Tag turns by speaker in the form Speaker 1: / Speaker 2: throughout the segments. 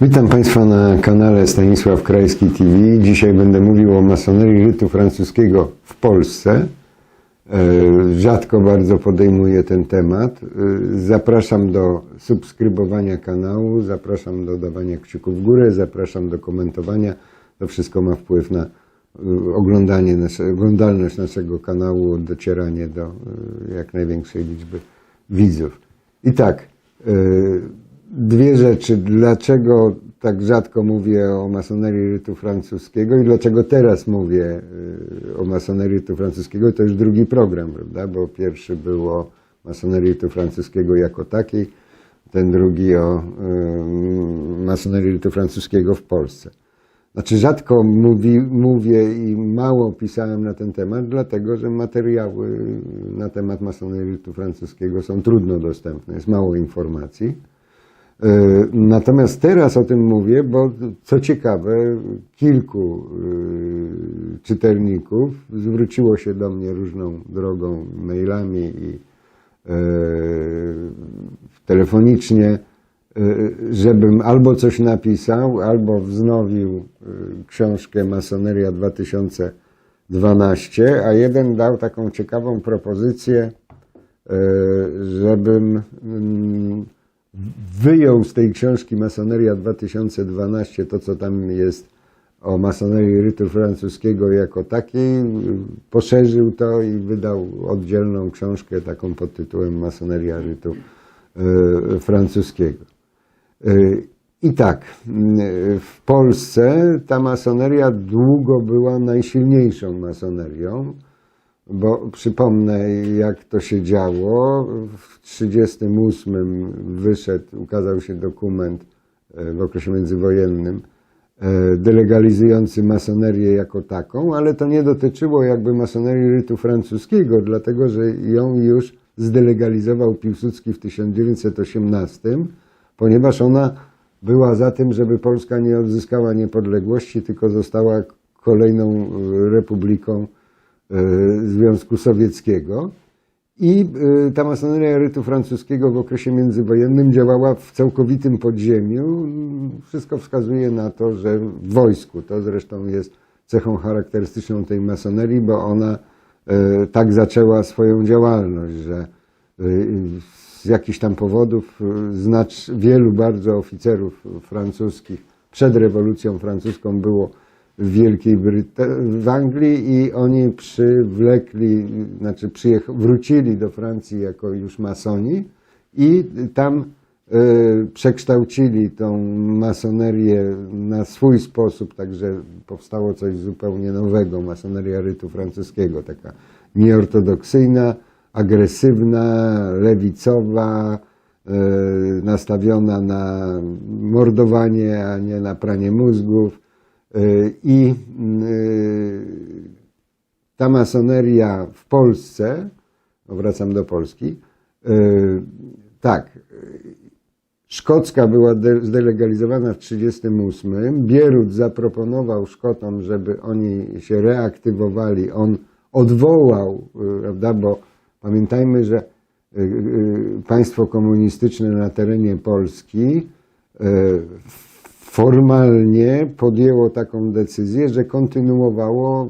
Speaker 1: Witam Państwa na kanale Stanisław Krajski TV. Dzisiaj będę mówił o masonerii rytu francuskiego w Polsce. E, Rzadko bardzo podejmuję ten temat. E, Zapraszam do subskrybowania kanału, zapraszam do dawania kciuków w górę, zapraszam do komentowania. To wszystko ma wpływ na e, oglądanie oglądalność naszego kanału, docieranie do jak największej liczby widzów. I tak, dwie rzeczy. Dlaczego tak rzadko mówię o masonerii rytu francuskiego i dlaczego teraz mówię y, o masonerii rytu francuskiego? To już drugi program, prawda? Bo pierwszy był o masonerii rytu francuskiego jako takiej, ten drugi o y, masonerii rytu francuskiego w Polsce. Znaczy rzadko mówi, mówię i mało pisałem na ten temat, dlatego że materiały na temat masonerii francuskiego są trudno dostępne, jest mało informacji. E, Natomiast teraz o tym mówię, bo co ciekawe, kilku e, czytelników zwróciło się do mnie różną drogą, mailami i e, telefonicznie, żebym albo coś napisał, albo wznowił książkę Masoneria 2012, a jeden dał taką ciekawą propozycję, żebym mm, wyjął z tej książki Masoneria 2012 to, co tam jest o masonerii rytu francuskiego jako takiej, poszerzył to i wydał oddzielną książkę taką pod tytułem Masoneria rytu e, francuskiego. E, I tak, m, w Polsce ta masoneria długo była najsilniejszą masonerią, bo przypomnę, jak to się działo. W 1938 wyszedł, ukazał się dokument e, w okresie międzywojennym e, delegalizujący masonerię jako taką, ale to nie dotyczyło jakby masonerii rytu francuskiego, dlatego że ją już zdelegalizował Piłsudski w 1918, ponieważ ona była za tym, żeby Polska nie odzyskała niepodległości, tylko została kolejną e, republiką Związku Sowieckiego. I e, ta masoneria rytu francuskiego w okresie międzywojennym działała w całkowitym podziemiu. Wszystko wskazuje na to, że w wojsku, to zresztą jest cechą charakterystyczną tej masonerii, bo ona e, tak zaczęła swoją działalność, że e, z jakichś tam powodów e, znacz, wielu bardzo oficerów francuskich przed rewolucją francuską było w Wielkiej Brytanii, w Anglii i oni przywlekli, znaczy wrócili do Francji jako już masoni i tam e, przekształcili tą masonerię na swój sposób, także powstało coś zupełnie nowego, masoneria rytu francuskiego, taka nieortodoksyjna, agresywna, lewicowa, e, nastawiona na mordowanie, a nie na pranie mózgów. E, I y, ta masoneria w Polsce, wracam do Polski, y, tak, szkocka była de- zdelegalizowana w 1938. Bierut zaproponował Szkotom, żeby oni się reaktywowali. On odwołał, prawda, bo pamiętajmy, że państwo komunistyczne na terenie Polski y, formalnie podjęło taką decyzję, że kontynuowało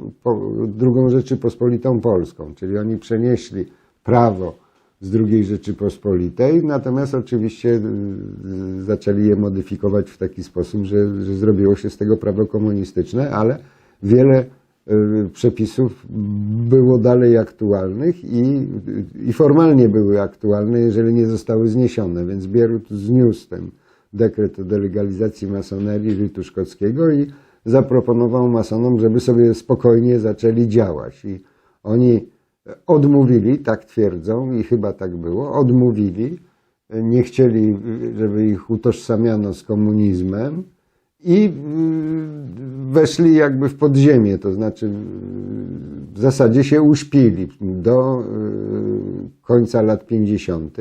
Speaker 1: drugą Rzeczypospolitą Polską, czyli oni przenieśli prawo z drugiej Rzeczypospolitej, natomiast oczywiście y, zaczęli je modyfikować w taki sposób, że, że zrobiło się z tego prawo komunistyczne, ale wiele y, przepisów było dalej aktualnych i, i formalnie były aktualne, jeżeli nie zostały zniesione, więc Bierut zniósł ten dekret o delegalizacji masonerii rytu szkockiego i zaproponował masonom, żeby sobie spokojnie zaczęli działać. I oni odmówili, tak twierdzą i chyba tak było, odmówili, nie chcieli, żeby ich utożsamiano z komunizmem i y, weszli jakby w podziemie, to znaczy w zasadzie się uśpili do y, końca lat 50.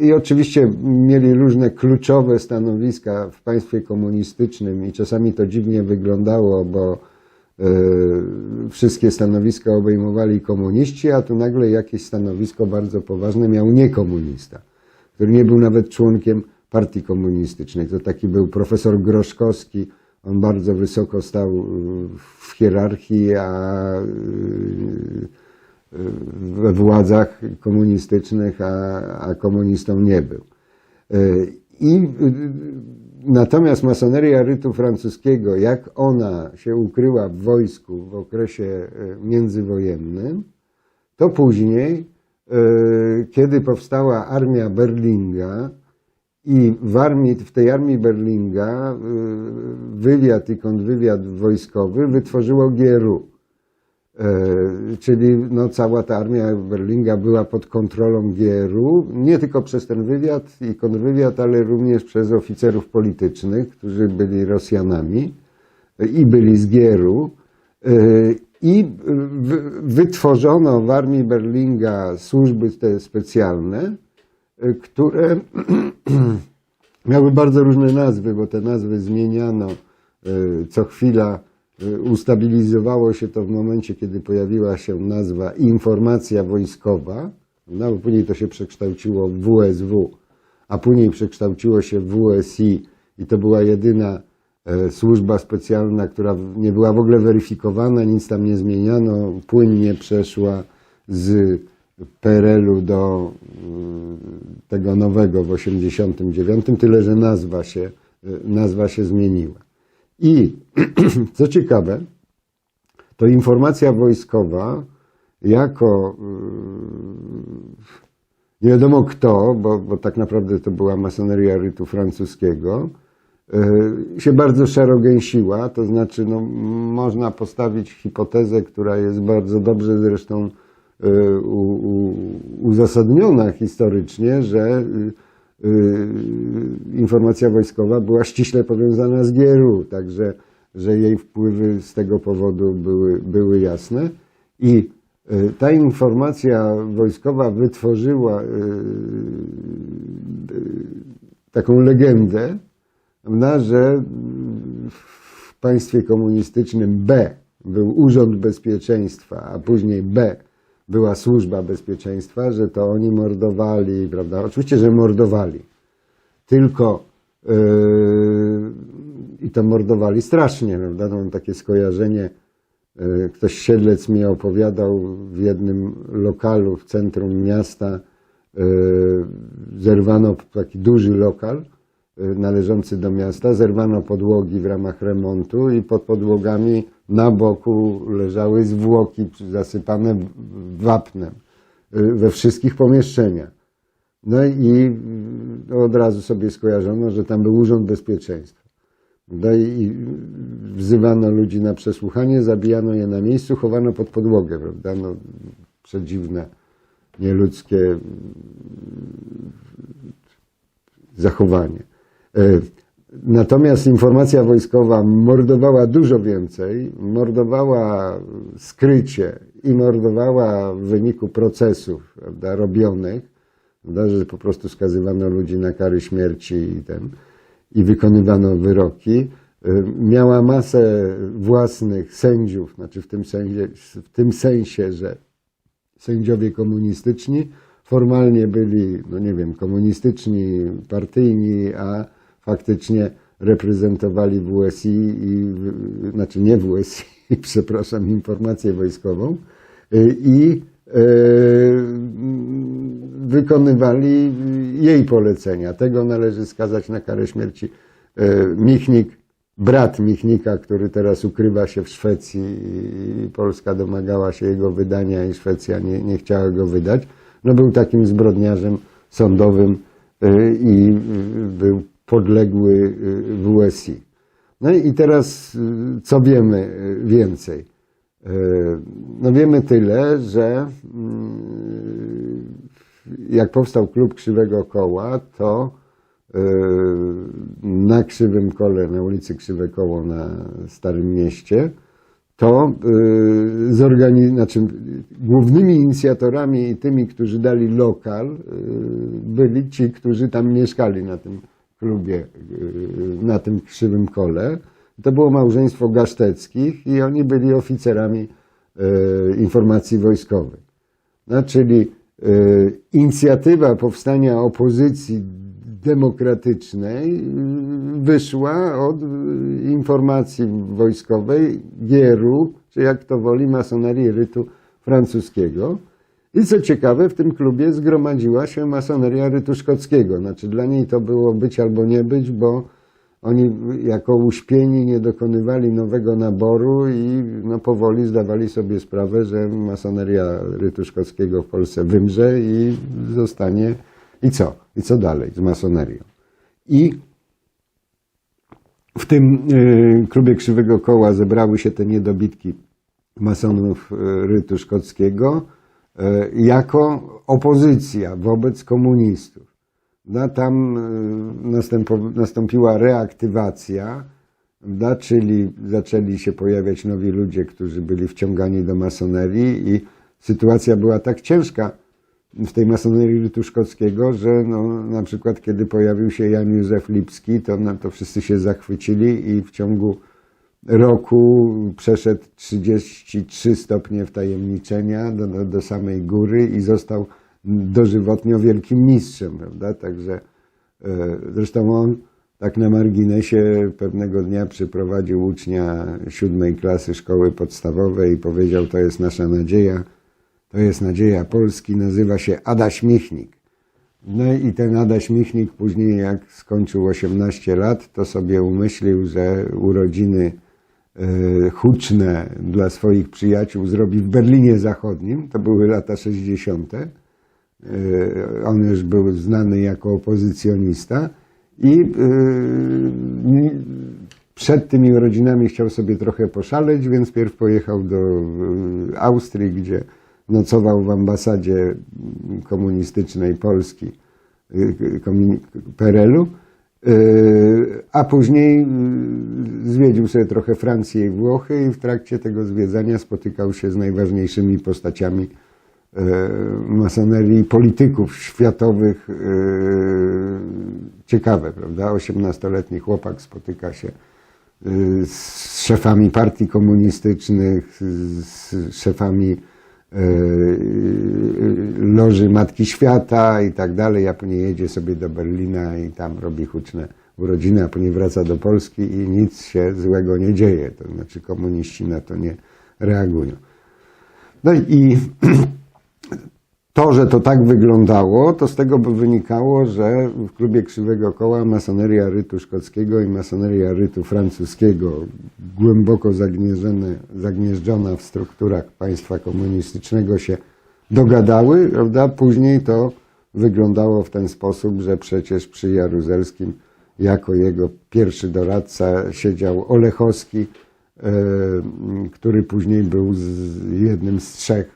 Speaker 1: I oczywiście mieli różne kluczowe stanowiska w państwie komunistycznym i czasami to dziwnie wyglądało, bo e, wszystkie stanowiska obejmowali komuniści, a tu nagle jakieś stanowisko bardzo poważne miał niekomunista, który nie był nawet członkiem partii komunistycznej. To taki był profesor Groszkowski, on bardzo wysoko stał w hierarchii, a y, y, we władzach komunistycznych, a, a komunistą nie był. Y, I y, natomiast masoneria rytu francuskiego, jak ona się ukryła w wojsku w okresie y, międzywojennym, to później, kiedy powstała armia Berlinga i w, armii, w tej armii Berlinga wywiad i kontrwywiad wojskowy wytworzyło GRU. E, Czyli no, cała ta armia Berlinga była pod kontrolą GRU, nie tylko przez ten wywiad i kontrwywiad, ale również przez oficerów politycznych, którzy byli Rosjanami i byli z GRU. E, I wytworzono w armii Berlinga służby te specjalne, e, które miały bardzo różne nazwy, bo te nazwy zmieniano e, co chwila. E, Ustabilizowało się to w momencie, kiedy pojawiła się nazwa informacja wojskowa, no, później to się przekształciło w WSW, a później przekształciło się w WSI i to była jedyna e, służba specjalna, która nie była w ogóle weryfikowana, nic tam nie zmieniano, płynnie przeszła z PRL-u do mm, tego nowego w 89, tyle że nazwa się, e, nazwa się zmieniła. I co ciekawe, to informacja wojskowa jako yy, nie wiadomo kto, bo, bo tak naprawdę to była masoneria rytu francuskiego, yy, się bardzo szerogęsiła, to znaczy no, można postawić hipotezę, która jest bardzo dobrze zresztą yy, uzasadniona historycznie, że informacja wojskowa była ściśle powiązana z GRU, także że jej wpływy z tego powodu były, były jasne. I y, ta informacja wojskowa wytworzyła y, y, taką legendę, że w państwie komunistycznym B był Urząd Bezpieczeństwa, a później B była Służba Bezpieczeństwa, że to oni mordowali, prawda? Oczywiście, że mordowali. Tylko yy, i to mordowali strasznie, prawda? Mam takie skojarzenie. yy, Ktoś siedlec mi opowiadał w jednym lokalu w centrum miasta. yy, Zerwano taki duży lokal yy, należący do miasta, zerwano podłogi w ramach remontu i pod podłogami na boku leżały zwłoki zasypane wapnem yy, we wszystkich pomieszczeniach. No i y, od razu sobie skojarzono, że tam był Urząd Bezpieczeństwa. No i wzywano ludzi na przesłuchanie, zabijano je na miejscu, chowano pod podłogę, prawda? No, przedziwne, nieludzkie y, zachowanie. Natomiast informacja wojskowa mordowała dużo więcej, mordowała skrycie i mordowała w wyniku procesów prawda, robionych, prawda, że po prostu skazywano ludzi na kary śmierci i, ten, i wykonywano wyroki. Y, Miała masę własnych sędziów, znaczy w tym sensie, w tym sensie że sędziowie komunistyczni formalnie byli, no nie wiem, komunistyczni, partyjni, a faktycznie reprezentowali WSI, i, znaczy nie WSI, przepraszam, informację wojskową y, i e, wykonywali jej polecenia. Tego należy skazać na karę śmierci. E, Michnik, brat Michnika, który teraz ukrywa się w Szwecji i Polska domagała się jego wydania i Szwecja nie, nie chciała go wydać, no był takim zbrodniarzem sądowym i był podległy e, WSI. No i teraz y, co wiemy y, więcej? Y, No wiemy tyle, że mm, jak powstał klub Krzywego Koła, to y, na Krzywym Kole, na ulicy Krzywe Koło na Starym Mieście, to y, zorgani- znaczy, głównymi inicjatorami i tymi, którzy dali lokal, y, byli ci, którzy tam mieszkali na tym klubie, y, na tym krzywym kole. To było małżeństwo Gaszteckich i oni byli oficerami y, informacji wojskowej. No, czyli y, inicjatywa powstania opozycji demokratycznej wyszła od informacji wojskowej Gieru, czy jak to woli, masonerii rytu francuskiego. I co ciekawe, w tym klubie zgromadziła się masoneria rytu szkockiego. Znaczy dla niej to było być albo nie być, bo oni jako uśpieni nie dokonywali nowego naboru i no, powoli zdawali sobie sprawę, że masoneria rytu szkockiego w Polsce wymrze i zostanie. I co? I co dalej z masonerią? I w tym y, klubie Krzywego Koła zebrały się te niedobitki masonów y, rytu szkockiego jako opozycja wobec komunistów. No, tam następo- nastąpiła reaktywacja, prawda, czyli zaczęli się pojawiać nowi ludzie, którzy byli wciągani do masonerii i sytuacja była tak ciężka w tej masonerii rytu szkockiego, że no, na przykład kiedy pojawił się Jan Józef Lipski, to, no, to wszyscy się zachwycili i w ciągu roku przeszedł 33 stopnie wtajemniczenia do, do, do samej góry i został dożywotnio wielkim mistrzem, prawda? Także e, zresztą on tak na marginesie pewnego dnia przyprowadził ucznia siódmej klasy szkoły podstawowej i powiedział, to jest nasza nadzieja, to jest nadzieja Polski, nazywa się Adaś Michnik. No i ten Adaś Michnik później jak skończył 18 lat, to sobie umyślił, że urodziny huczne dla swoich przyjaciół zrobi w Berlinie Zachodnim, to były lata 60. E, On już był znany jako opozycjonista i e, przed tymi urodzinami chciał sobie trochę poszaleć, więc pierw pojechał do e, Austrii, gdzie nocował w ambasadzie komunistycznej Polski, e, PRL-u, e, a później e, zwiedził sobie trochę Francję i Włochy i w trakcie tego zwiedzania spotykał się z najważniejszymi postaciami e, masonerii, polityków światowych. e, Ciekawe, prawda? 18-letni chłopak spotyka się e, z szefami partii komunistycznych, z szefami e, Loży Matki Świata i tak dalej, a później jedzie sobie do Berlina i tam robi huczne urodziny, a później wraca do Polski i nic się złego nie dzieje. To znaczy komuniści na to nie reagują. No i to, że to tak wyglądało, to z tego by wynikało, że w klubie Krzywego Koła masoneria rytu szkockiego i masoneria rytu francuskiego, głęboko zagnieżdżona w strukturach państwa komunistycznego się dogadały, prawda? Później to wyglądało w ten sposób, że przecież przy Jaruzelskim jako jego pierwszy doradca siedział Olechowski, e, który później był jednym z trzech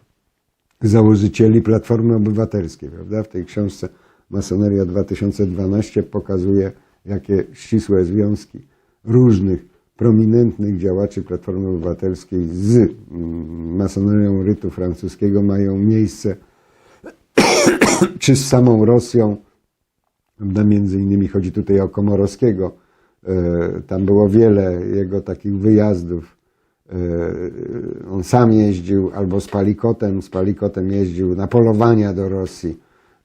Speaker 1: założycieli Platformy Obywatelskiej, prawda? W tej książce Masoneria 2012 pokazuje, jakie ścisłe związki różnych prominentnych działaczy Platformy Obywatelskiej z mm, masonerią rytu francuskiego mają miejsce, czy z samą Rosją, prawda? Między innymi chodzi tutaj o Komorowskiego. E, Tam było wiele jego takich wyjazdów. E, On sam jeździł albo z Palikotem, z Palikotem jeździł na polowania do Rosji.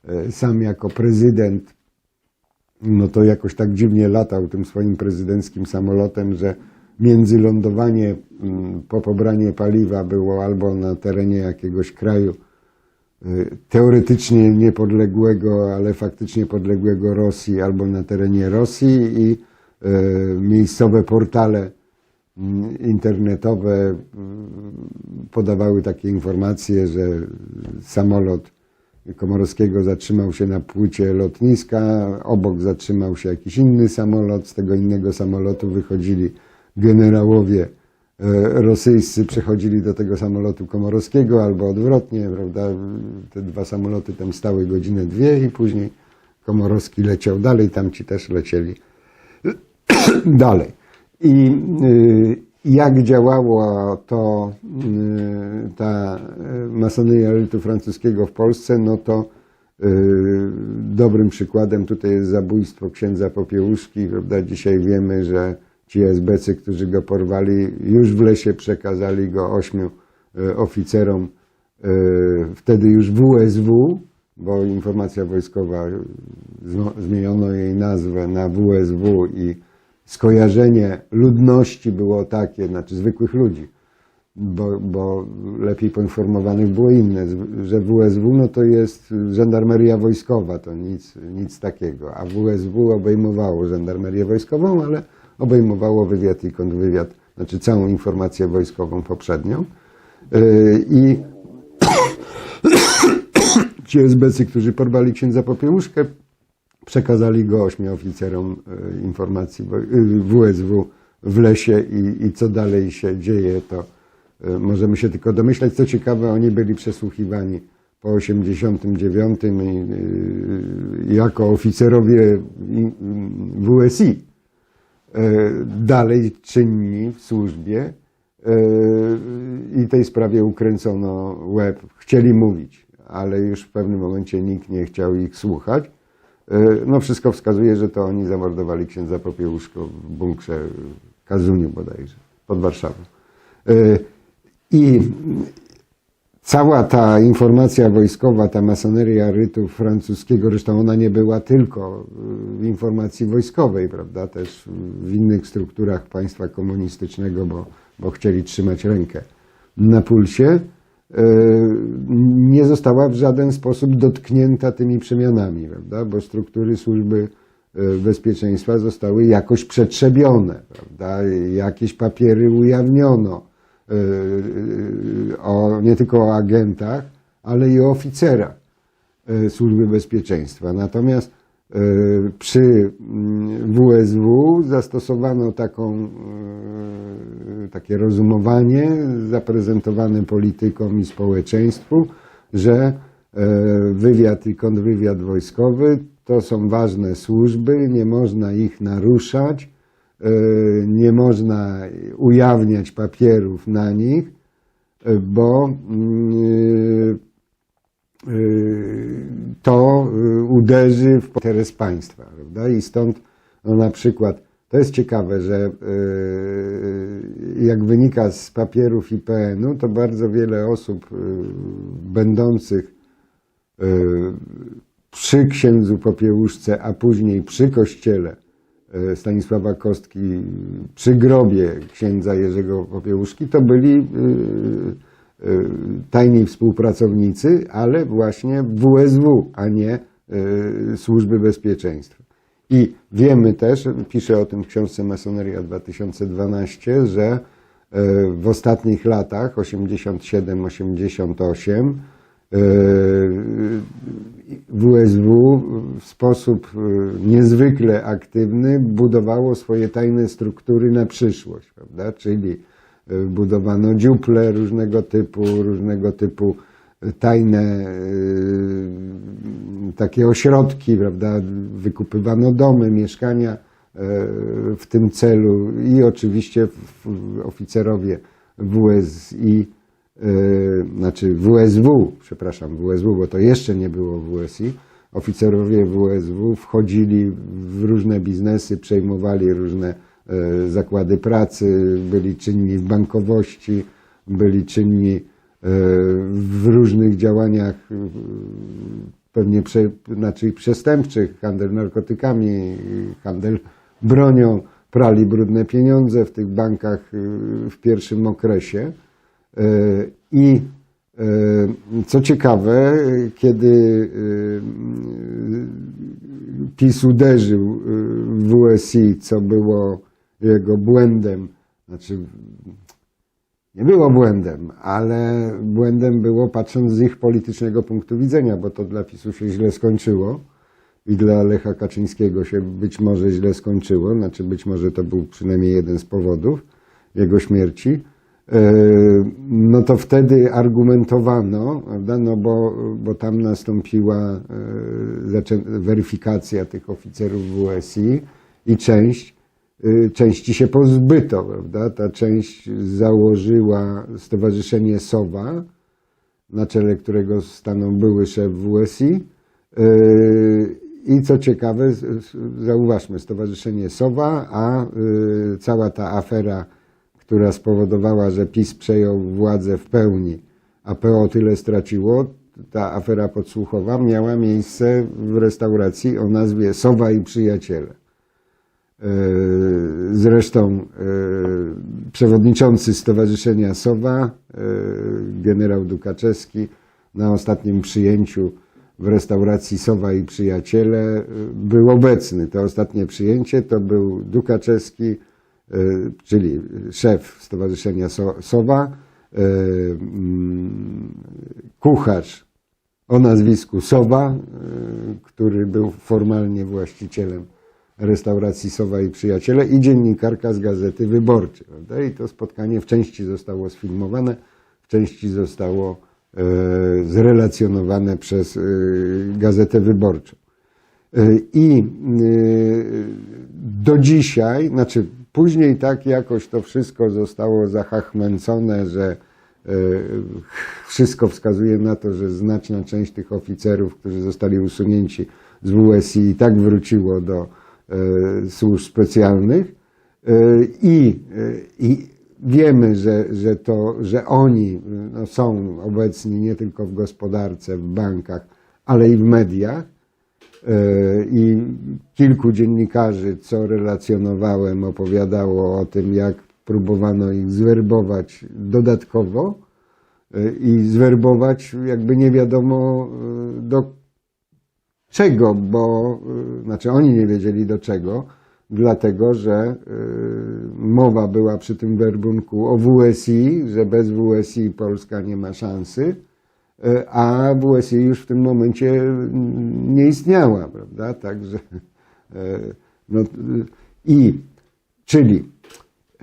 Speaker 1: E, Sam jako prezydent, no to jakoś tak dziwnie latał tym swoim prezydenckim samolotem, że międzylądowanie mm, po pobranie paliwa było albo na terenie jakiegoś kraju y, teoretycznie niepodległego, ale faktycznie podległego Rosji, albo na terenie Rosji i miejscowe portale internetowe mm, podawały takie informacje, że samolot Komorowskiego zatrzymał się na płycie lotniska, obok zatrzymał się jakiś inny samolot, z tego innego samolotu wychodzili generałowie e, rosyjscy, przechodzili do tego samolotu Komorowskiego albo odwrotnie, prawda? Te dwa samoloty tam stały godzinę, dwie i później Komorowski leciał dalej, tamci też lecieli dalej. I y, jak działało to, y, ta masoneria rytu francuskiego w Polsce, no to y, dobrym przykładem tutaj jest zabójstwo księdza Popiełuszki, prawda? Dzisiaj wiemy, że ci SBC, którzy go porwali, już w lesie przekazali go ośmiu oficerom, wtedy już WSW, bo informacja wojskowa, zmieniono jej nazwę na WSW i skojarzenie ludności było takie, znaczy zwykłych ludzi, bo, bo lepiej poinformowanych było inne, że WSW no to jest żandarmeria wojskowa, to nic, nic takiego, a WSW obejmowało żandarmerię wojskową, ale obejmowało wywiad i kontrwywiad, znaczy całą informację wojskową poprzednią. Yy, I ci SBC, którzy porwali księdza Popiełuszkę, przekazali go ośmiu oficerom e, informacji wo- y, WSW w lesie i, i co dalej się dzieje, to e, możemy się tylko domyślać. Co ciekawe, oni byli przesłuchiwani po 89 i, y, jako oficerowie WSI e, dalej czynni w służbie i tej sprawie ukręcono łeb. Chcieli mówić, ale już w pewnym momencie nikt nie chciał ich słuchać. E, No wszystko wskazuje, że to oni zamordowali księdza Popiełuszko w bunkrze w Kazuniu bodajże, pod Warszawą. E, I cała ta informacja wojskowa, ta masoneria rytu francuskiego, zresztą ona nie była tylko y, w informacji wojskowej, prawda, też w innych strukturach państwa komunistycznego, bo, bo chcieli trzymać rękę na pulsie, nie została w żaden sposób dotknięta tymi przemianami, prawda, bo struktury służby y, bezpieczeństwa zostały jakoś przetrzebione, prawda, jakieś papiery ujawniono y, o, nie tylko o agentach, ale i o oficerach Służby Bezpieczeństwa. Natomiast przy mm, WSW zastosowano taką, y, takie rozumowanie zaprezentowane politykom i społeczeństwu, że y, wywiad i kontrwywiad wojskowy to są ważne służby, nie można ich naruszać, nie można ujawniać papierów na nich, bo mm, to uderzy w interes państwa, prawda? I stąd no, na przykład, to jest ciekawe, że y, jak wynika z papierów IPN-u, to bardzo wiele osób y, będących y, przy księdzu Popiełuszce, a później przy kościele Stanisława Kostki, przy grobie księdza Jerzego Popiełuszki, to byli tajni współpracownicy, ale właśnie WSW, a nie Służby Bezpieczeństwa. I wiemy też, piszę o tym w książce Masoneria 2012, że y, w ostatnich latach 87-88 WSW w sposób y, niezwykle aktywny budowało swoje tajne struktury na przyszłość, prawda? Czyli y, budowano dziuple różnego typu, różnego typu y, tajne y, takie ośrodki, prawda? Wykupywano domy, mieszkania y, w tym celu i oczywiście oficerowie WSI Yy, znaczy WSW, przepraszam, WSW, bo to jeszcze nie było WSI, oficerowie WSW wchodzili w różne biznesy, przejmowali różne zakłady pracy, byli czynni w bankowości, byli czynni w różnych działaniach pewnie prze, znaczy przestępczych, handel narkotykami, handel bronią, prali brudne pieniądze w tych bankach e, w pierwszym okresie. E, I e, co ciekawe, kiedy PiS uderzył w WSI, co było jego błędem, znaczy nie było błędem, ale błędem było patrząc z ich politycznego punktu widzenia, bo to dla PiSu się źle skończyło i dla Lecha Kaczyńskiego się być może źle skończyło, znaczy być może to był przynajmniej jeden z powodów jego śmierci. E, No to wtedy argumentowano, prawda, no bo, bo tam nastąpiła e, weryfikacja tych oficerów WSI i część części się pozbyto, prawda? Ta część założyła Stowarzyszenie SOWA, na czele którego stanął były szef WSI. Y, I co ciekawe, zauważmy, Stowarzyszenie SOWA, a y, cała ta afera, która spowodowała, że PiS przejął władzę w pełni, a PO tyle straciło, ta afera podsłuchowa miała miejsce w restauracji o nazwie Sowa i Przyjaciele. E, Zresztą e, przewodniczący Stowarzyszenia Sowa, e, generał Dukaczewski, na ostatnim przyjęciu w restauracji Sowa i Przyjaciele był obecny. To ostatnie przyjęcie to był Dukaczewski, czyli szef Stowarzyszenia So- Sowa, mm, kucharz o nazwisku Sowa, który był formalnie właścicielem restauracji Sowa i Przyjaciele i dziennikarka z Gazety Wyborczej. Prawda? I to spotkanie w części zostało sfilmowane, w części zostało e, zrelacjonowane przez e, Gazetę Wyborczą. E, I e, do dzisiaj, znaczy później tak jakoś to wszystko zostało zahachmęcone, że e, wszystko wskazuje na to, że znaczna część tych oficerów, którzy zostali usunięci z WSI i tak wróciło do służb specjalnych E, i, e, i wiemy, że, że, to, że oni no, są obecni nie tylko w gospodarce, w bankach, ale i w mediach. E, I kilku dziennikarzy, co relacjonowałem, opowiadało o tym, jak próbowano ich zwerbować dodatkowo e, i zwerbować jakby nie wiadomo e, do czego, bo e, znaczy oni nie wiedzieli do czego, dlatego że e, mowa była przy tym werbunku o WSI, że bez WSI Polska nie ma szansy, e, a WSI już w tym momencie nie istniała, prawda? Także no, i czyli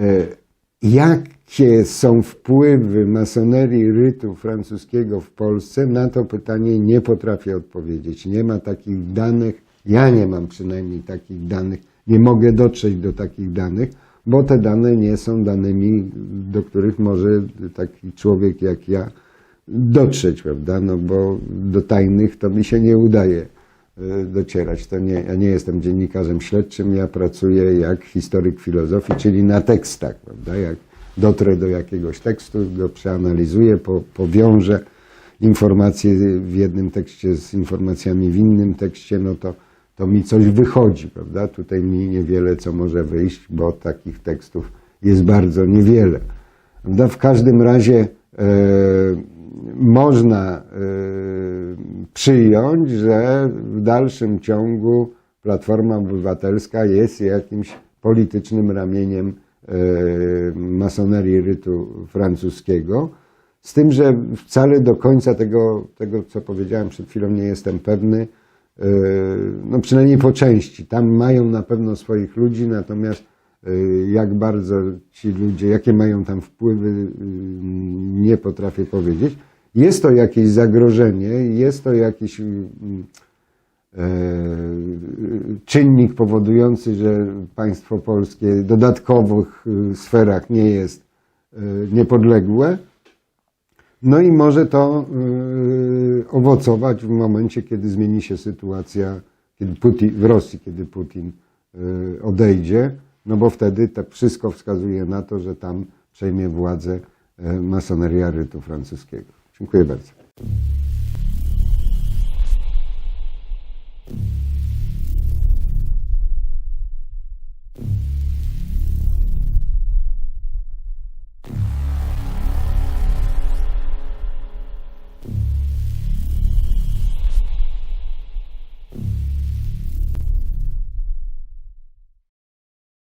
Speaker 1: e, jakie są wpływy masonerii rytu francuskiego w Polsce, na to pytanie nie potrafię odpowiedzieć. Nie ma takich danych, ja nie mam przynajmniej takich danych, nie mogę dotrzeć do takich danych, bo te dane nie są danymi, do których może taki człowiek jak ja dotrzeć, prawda? No bo do tajnych to mi się nie udaje e, docierać. To nie, ja nie jestem dziennikarzem śledczym, ja pracuję jak historyk filozofii, czyli na tekstach, prawda? Jak dotrę do jakiegoś tekstu, go przeanalizuję, po, powiążę informacje w jednym tekście z informacjami w innym tekście, no to, to mi coś wychodzi, prawda? Tutaj mi niewiele co może wyjść, bo takich tekstów jest bardzo niewiele. W każdym razie e, można e, przyjąć, że w dalszym ciągu Platforma Obywatelska jest jakimś politycznym ramieniem masonerii rytu francuskiego. Z tym, że wcale do końca tego, tego, co powiedziałem przed chwilą, nie jestem pewny. E, No przynajmniej po części. Tam mają na pewno swoich ludzi, natomiast e, jak bardzo ci ludzie, jakie mają tam wpływy, nie potrafię powiedzieć. Jest to jakieś zagrożenie, jest to jakiś e, czynnik powodujący, że państwo polskie w dodatkowych y, sferach nie jest y, niepodległe. No i może to owocować w momencie, kiedy zmieni się sytuacja kiedy Putin, w Rosji, kiedy Putin odejdzie, no bo wtedy to wszystko wskazuje na to, że tam przejmie władzę masoneria rytu francuskiego. Dziękuję bardzo.